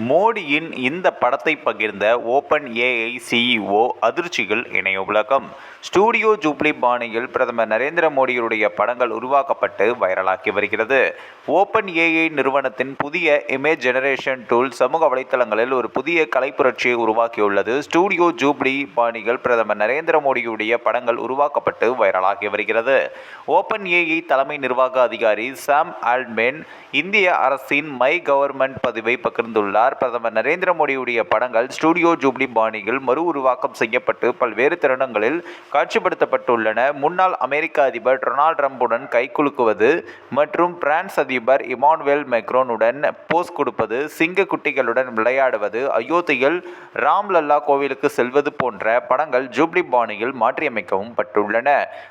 மோடியின் இந்த படத்தை பகிர்ந்த ஓப்பன் ஏஐ சிஇஓ அதிர்ச்சிகள் இணைய உலகம். ஸ்டூடியோ ஜூப்ளி பாணியில் பிரதமர் நரேந்திர மோடியுடைய படங்கள் உருவாக்கப்பட்டு வைரலாகி வருகிறது. ஓப்பன் ஏஐ நிறுவனத்தின் புதிய இமேஜ் ஜெனரேஷன் டூல் சமூக வலைத்தளங்களில் ஒரு புதிய கலைப்புரட்சியை உருவாக்கியுள்ளது ஸ்டூடியோ ஜூப்ளி பாணிகள் பிரதமர் நரேந்திர மோடியுடைய படங்கள் உருவாக்கப்பட்டு வைரலாகி வருகிறது. ஓப்பன் ஏஐ தலைமை நிர்வாக அதிகாரி சாம் ஆல்மென் இந்திய அரசின் மை கவர்மெண்ட் பதிவை பகிர்ந்துள்ளார். பிரதமர் நரேந்திர மோடியுடைய படங்கள் ஸ்டூடியோ ஜூப்ளி பாணியில் மறு உருவாக்கம் செய்யப்பட்டு பல்வேறு தருணங்களில் காட்சிப்படுத்தப்பட்டுள்ளன. முன்னாள் அமெரிக்க அதிபர் டொனால்ட் ட்ரம்புடன் கைகுலுக்குவது மற்றும் பிரான்ஸ் அதிபர் இமானுவேல் மெக்ரோனுடன் போஸ் கொடுப்பது சிங்க குட்டிகளுடன் விளையாடுவது அயோத்தியில் ராம்லல்லா கோவிலுக்கு செல்வது போன்ற படங்கள் ஜூப்ளி பாணியில் மாற்றியமைக்கவும் பட்டுள்ளன.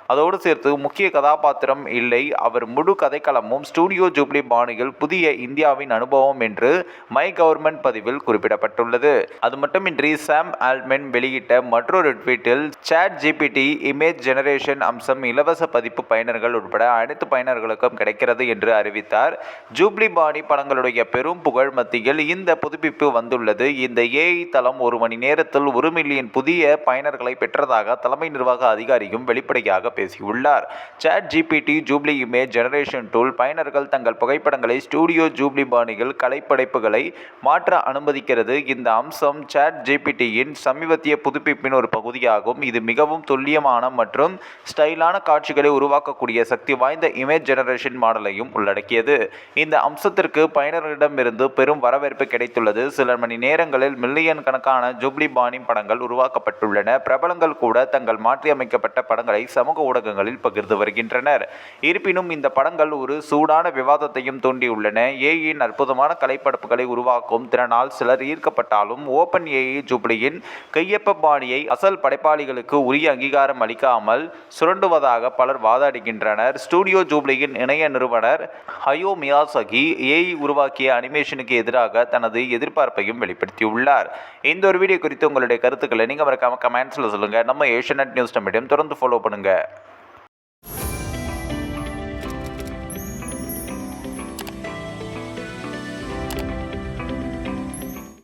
அதோடு சேர்த்து முக்கிய கதாபாத்திரம் இல்லை. அவர் முழு கதைக்களமும் ஸ்டூடியோ ஜூப்ளி பாணியில் புதிய இந்தியாவின் அனுபவம் என்று மை கவர்மெண்ட் பதிவில் குறிப்பிடப்பட்டுள்ளது. அது மட்டுமின்றி சாம் ஆல்மென் வெளியிட்ட மற்றொரு ட்வீட்டில் சாட் ஜிபிடி இமேஜ் ஜெனரேஷன் அம்சம் இலவச பதிப்பு பயனர்கள் உட்பட அனைத்து பயனர்களுக்கும் கிடைக்கிறது என்று அறிவித்தார். ஜூப்ளி பாணி படங்களுடைய பெரும் புகழ் மத்தியில் இந்த புதுப்பிப்பு வந்துள்ளது. இந்த ஏஐ தளம் ஒரு மணி நேரத்தில் ஒரு மில்லியன் புதிய பயனர்களை பெற்றதாக தலைமை நிர்வாக அதிகாரியும் வெளிப்படையாக பேசியுள்ளார். ChatGPT Ghibli image generation tool பயனர்கள் தங்கள் புகைப்படங்களை ஸ்டூடியோ ஜூப்ளி பாணியில் கலைப்படைப்புகளை மாற்ற அனுமதிக்கிறது இந்த அம்சம் சாட் ஜிபிடியின் சமீபத்திய புதுப்பிப்பின் ஒரு பகுதியாகும். இது மிகவும் துல்லியமான மற்றும் ஸ்டைலான காட்சிகளை உருவாக்கக்கூடிய சக்தி வாய்ந்த இமேஜ் ஜெனரேஷன் மாடலையும் உள்ளடக்கியது. இந்த அம்சத்திற்கு பயனர்களிடமிருந்து பெரும் வரவேற்பு கிடைத்துள்ளது. சில மணி நேரங்களில் மில்லியன் கணக்கான ஜூப்ளி பாணி படங்கள் உருவாக்கப்பட்டுள்ளன. பிரபலங்கள் கூட தங்கள் மாற்றியமைக்கப்பட்ட படங்களை சமூக ஊடகங்களில் பகிர்ந்து வருகின்றனர். இருப்பினும் இந்த படங்கள் ஒரு சூடான விவாதத்தையும் தூண்டியுள்ளன. ஏயின் அற்புதமான கலைப்படைப்புகளை உருவாக்கும் திறனால் சிலர் ஈர்க்கப்பட்டாலும் ஓப்பன் ஏஐ ஜூப்ளியின் கையொப்ப பாணியை அசல் படைப்பாளிகளுக்கு உரிய அங்கீகாரம் அளிக்காமல் சுரண்டுவதாக பலர் வாதாடுகின்றனர். ஸ்டூடியோ ஜூப்ளியின் இணைய நிறுவனர் ஹயோ மியாசகி ஏஐ உருவாக்கிய அனிமேஷனுக்கு எதிராக தனது எதிர்பார்ப்பையும் வெளிப்படுத்தியுள்ளார். இந்த ஒரு வீடியோ குறித்து உங்களுடைய கருத்துக்களை நீங்கள் மறக்காமல் கமெண்ட்ஸில் சொல்லுங்கள் நம்ம ஏஷியநெட் நியூஸ் மீடியம் தொடர்ந்து ஃபாலோ பண்ணுங்கள்